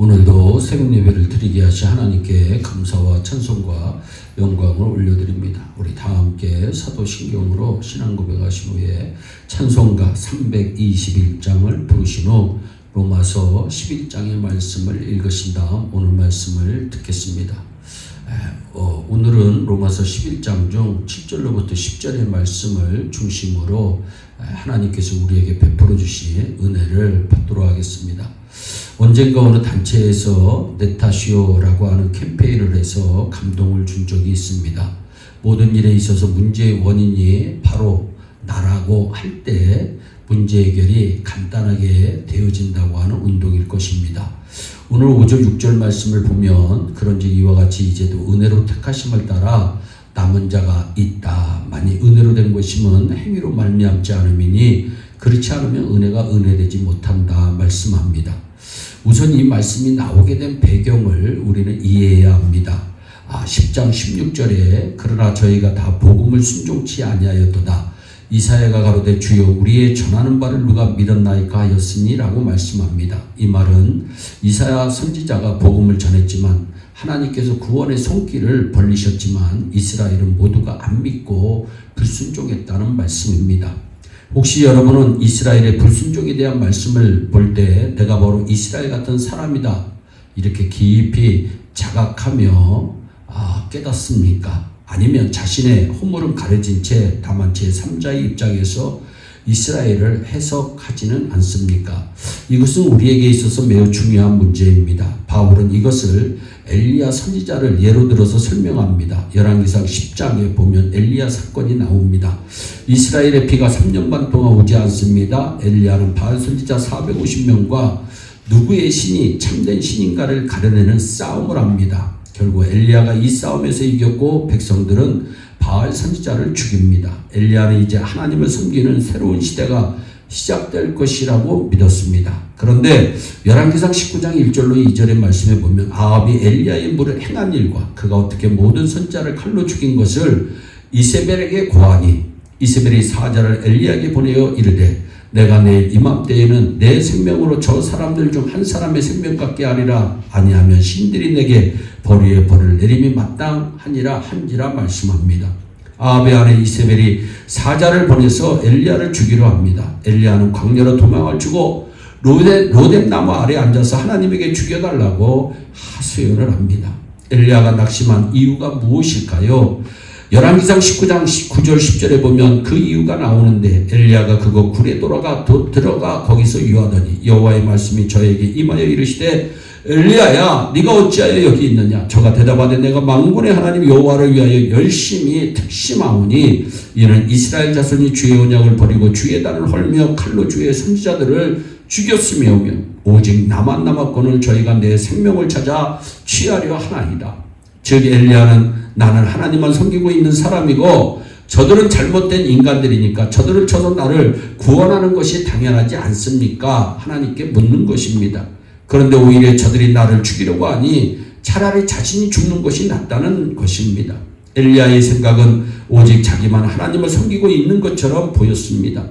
오늘도 새벽 예배를 드리게 하시 하나님께 감사와 찬송과 영광을 올려드립니다. 우리 다 함께 사도신경으로 신앙 고백하신 후에 찬송가 321장을 부르신 후 로마서 11장의 말씀을 읽으신 다음 오늘 말씀을 듣겠습니다. 에, 어, 오늘은 로마서 11장 중 7절로부터 10절의 말씀을 중심으로 에, 하나님께서 우리에게 베풀어 주신 은혜를 받도록 하겠습니다. 언젠가 어느 단체에서 네타시오라고 하는 캠페인을 해서 감동을 준 적이 있습니다. 모든 일에 있어서 문제의 원인이 바로 나라고 할 때 문제 해결이 간단하게 되어진다고 하는 운동일 것입니다. 오늘 5절 6절 말씀을 보면 그런즉 이와 같이 이제도 은혜로 택하심을 따라 남은 자가 있다. 만이 은혜로 된 것이면 행위로 말미암지 않음이니 그렇지 않으면 은혜가 은혜되지 못한다 말씀합니다. 우선 이 말씀이 나오게 된 배경을 우리는 이해해야 합니다. 아, 10장 16절에 그러나 저희가 다 복음을 순종치 아니하였도다. 이사야가 가로되 주여 우리의 전하는 바를 누가 믿었나이까 하였으니라고 말씀합니다. 이 말은 이사야 선지자가 복음을 전했지만 하나님께서 구원의 손길을 벌리셨지만 이스라엘은 모두가 안 믿고 불순종했다는 말씀입니다. 혹시 여러분은 이스라엘의 불순종에 대한 말씀을 볼 때 내가 바로 이스라엘 같은 사람이다 이렇게 깊이 자각하며 아, 깨닫습니까? 아니면 자신의 허물은 가려진 채 다만 제3자의 입장에서 이스라엘을 해석하지는 않습니까? 이것은 우리에게 있어서 매우 중요한 문제입니다. 바울은 이것을 엘리야 선지자를 예로 들어서 설명합니다. 열왕기상 10장에 보면 엘리야 사건이 나옵니다. 이스라엘의 비가 3년 반 동안 오지 않습니다. 엘리야는 바알 선지자 450명과 누구의 신이 참된 신인가를 가려내는 싸움을 합니다. 결국 엘리야가 이 싸움에서 이겼고 백성들은 바알 선지자를 죽입니다. 엘리야는 이제 하나님을 섬기는 새로운 시대가 시작될 것이라고 믿었습니다. 그런데 열왕기상 19장 1절로 2절의 말씀에 보면 아합이 엘리야의 물을 행한 일과 그가 어떻게 모든 선자를 칼로 죽인 것을 이세벨에게 고하니 이세벨이 사자를 엘리야에게 보내어 이르되 내가 내일 이맘때에는 내 생명으로 저 사람들 중 한 사람의 생명 같게 하리라 아니하면 신들이 내게 벌위의 벌을 내림이 마땅하니라 한지라 말씀합니다. 아합의 아내 이세벨이 사자를 보내서 엘리야를 죽이려 합니다. 엘리야는 광야로 도망을 주고 로뎀, 나무 아래 앉아서 하나님에게 죽여달라고 하소연을 합니다. 엘리야가 낙심한 이유가 무엇일까요? 열왕기상 19장 9절 10절에 보면 그 이유가 나오는데 엘리야가 그거 굴에 돌아가 도, 들어가 거기서 유하더니 여호와의 말씀이 저에게 임하여 이르시되 엘리야야 네가 어찌하여 여기 있느냐 저가 대답하되 내가 망군의 하나님 여호와를 위하여 열심히 특심하오니 이는 이스라엘 자손이 주의 언약을 버리고 주의 단을 헐며 칼로 주의 선지자들을 죽였으며 오직 나만 남았거늘 저희가 내 생명을 찾아 취하려 하나이다 즉 엘리야는 나는 하나님만 섬기고 있는 사람이고 저들은 잘못된 인간들이니까 저들을 쳐서 나를 구원하는 것이 당연하지 않습니까? 하나님께 묻는 것입니다. 그런데 오히려 저들이 나를 죽이려고 하니 차라리 자신이 죽는 것이 낫다는 것입니다. 엘리야의 생각은 오직 자기만 하나님을 섬기고 있는 것처럼 보였습니다.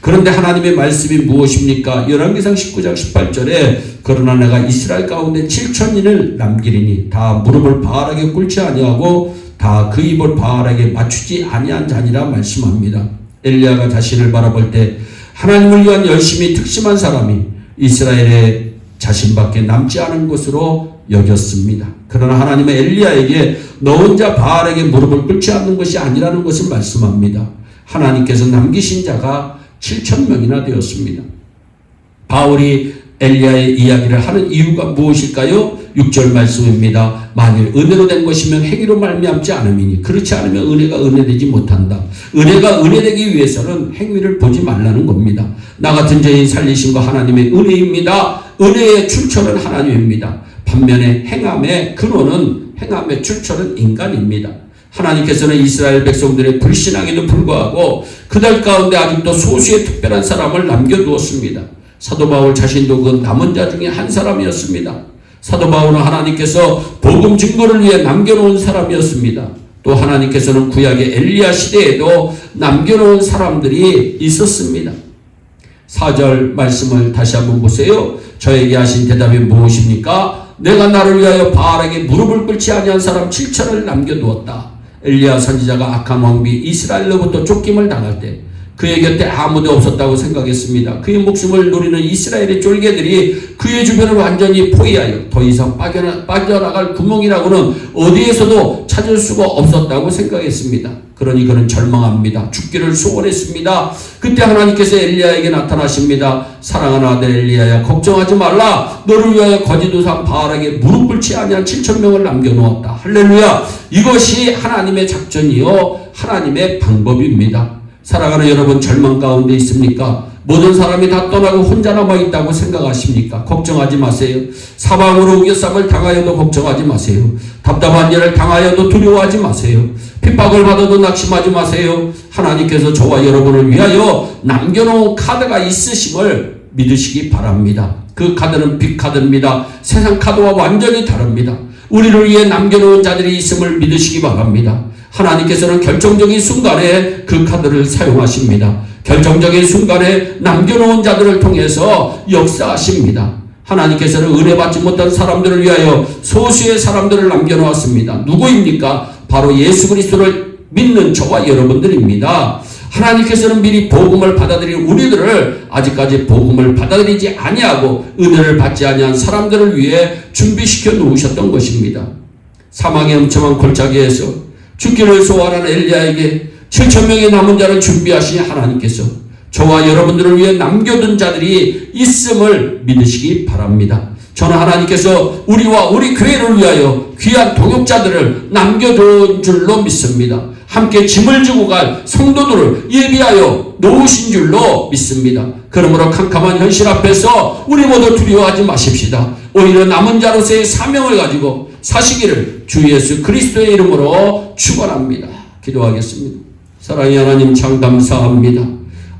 그런데 하나님의 말씀이 무엇입니까? 열왕기상 19장 18절에 그러나 내가 이스라엘 가운데 7천인을 남기리니 다 무릎을 바알에게 꿇지 아니하고 다 그 입을 바알에게 맞추지 아니한 자니라 말씀합니다. 엘리야가 자신을 바라볼 때 하나님을 위한 열심히 특심한 사람이 이스라엘의 자신밖에 남지 않은 것으로 여겼습니다. 그러나 하나님은 엘리야에게 너 혼자 바알에게 무릎을 꿇지 않는 것이 아니라는 것을 말씀합니다. 하나님께서 남기신 자가 7천 명이나 되었습니다. 바울이 엘리야의 이야기를 하는 이유가 무엇일까요? 6절 말씀입니다. 만일 은혜로 된 것이면 행위로 말미암지 않음이니 그렇지 않으면 은혜가 은혜되지 못한다. 은혜가 은혜되기 위해서는 행위를 보지 말라는 겁니다. 나 같은 죄인 살리신 거 하나님의 은혜입니다. 은혜의 출처는 하나님입니다. 반면에 행함의 근원은 행함의 출처는 인간입니다. 하나님께서는 이스라엘 백성들의 불신앙에도 불구하고 그들 가운데 아직도 소수의 특별한 사람을 남겨두었습니다. 사도 바울 자신도 그 남은 자 중에 한 사람이었습니다. 사도 바울은 하나님께서 복음 증거를 위해 남겨놓은 사람이었습니다. 또 하나님께서는 구약의 엘리야 시대에도 남겨놓은 사람들이 있었습니다. 4절 말씀을 다시 한번 보세요. 저에게 하신 대답이 무엇입니까? 내가 나를 위하여 바알에게 무릎을 꿇지 아니한 사람 7천을 남겨두었다. 엘리야 선지자가 악한 왕비 이스라엘로부터 쫓김을 당할 때 그의 곁에 아무도 없었다고 생각했습니다. 그의 목숨을 노리는 이스라엘의 쫄개들이 그의 주변을 완전히 포위하여 더 이상 빠져나, 빠져나갈 구멍이라고는 어디에서도 찾을 수가 없었다고 생각했습니다. 그러니 그는 절망합니다. 죽기를 소원했습니다. 그때 하나님께서 엘리야에게 나타나십니다. 사랑하는 아들 엘리야야 걱정하지 말라. 너를 위하여 우상 바알에게 무릎 꿇지 아니한 7천 명을 남겨놓았다. 할렐루야. 이것이 하나님의 작전이요 하나님의 방법입니다. 사랑하는 여러분 절망 가운데 있습니까? 모든 사람이 다 떠나고 혼자 남아 있다고 생각하십니까? 걱정하지 마세요. 사방으로 우겨쌈을 당하여도 걱정하지 마세요. 답답한 일을 당하여도 두려워하지 마세요. 핍박을 받아도 낙심하지 마세요. 하나님께서 저와 여러분을 위하여 남겨놓은 카드가 있으심을 믿으시기 바랍니다. 그 카드는 빅 카드입니다. 세상 카드와 완전히 다릅니다. 우리를 위해 남겨놓은 자들이 있음을 믿으시기 바랍니다. 하나님께서는 결정적인 순간에 그 카드를 사용하십니다. 결정적인 순간에 남겨놓은 자들을 통해서 역사하십니다. 하나님께서는 은혜 받지 못한 사람들을 위하여 소수의 사람들을 남겨놓았습니다. 누구입니까? 바로 예수 그리스도를 믿는 저와 여러분들입니다. 하나님께서는 미리 복음을 받아들인 우리들을 아직까지 복음을 받아들이지 아니하고 은혜를 받지 아니한 사람들을 위해 준비시켜 놓으셨던 것입니다. 사망의 음침한 골짜기에서 죽기를 소원하는 엘리야에게 7천 명의 남은 자를 준비하신 하나님께서 저와 여러분들을 위해 남겨둔 자들이 있음을 믿으시기 바랍니다. 저는 하나님께서 우리와 우리 교회를 위하여 귀한 동역자들을 남겨둔 줄로 믿습니다. 함께 짐을 지고 갈 성도들을 예비하여 놓으신 줄로 믿습니다. 그러므로 캄캄한 현실 앞에서 우리 모두 두려워하지 마십시다. 오히려 남은 자로서의 사명을 가지고 사시기를 주 예수 그리스도의 이름으로 축원합니다. 기도하겠습니다. 사랑의 하나님 참 감사합니다.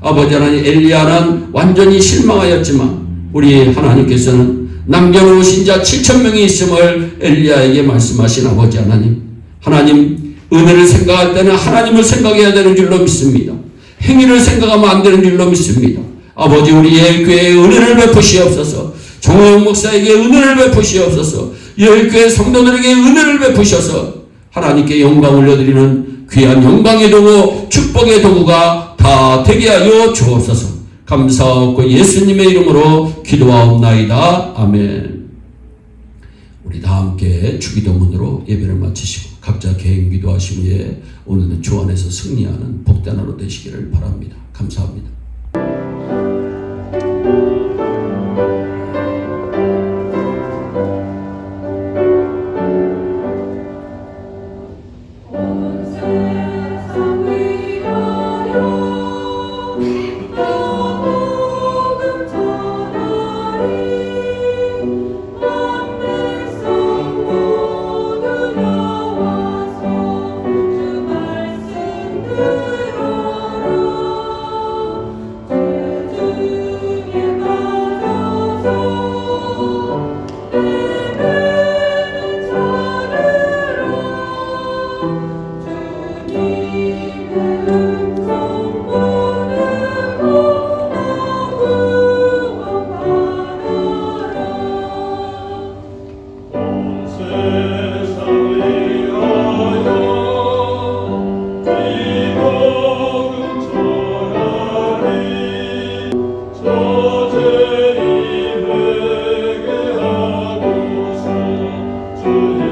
아버지 하나님 엘리야는 완전히 실망하였지만 우리 하나님께서는 남겨놓으신 자 7천 명이 있음을 엘리야에게 말씀하신 아버지 하나님 하나님 은혜를 생각할 때는 하나님을 생각해야 되는 줄로 믿습니다. 행위를 생각하면 안 되는 줄로 믿습니다. 아버지 우리의 교회에 은혜를 베푸시옵소서 정호영 목사에게 은혜를 베푸시옵소서 열교회 성도들에게 은혜를 베푸셔서 하나님께 영광 올려드리는 귀한 영광의 도구 축복의 도구가 다 되게 하여 주옵소서. 감사하고 예수님의 이름으로 기도하옵나이다. 아멘. 우리 다 함께 주기도문으로 예배를 마치시고 각자 개인 기도하신 후에 오늘은 주 안에서 승리하는 하루 되시기를 바랍니다. 감사합니다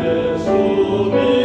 Jesus,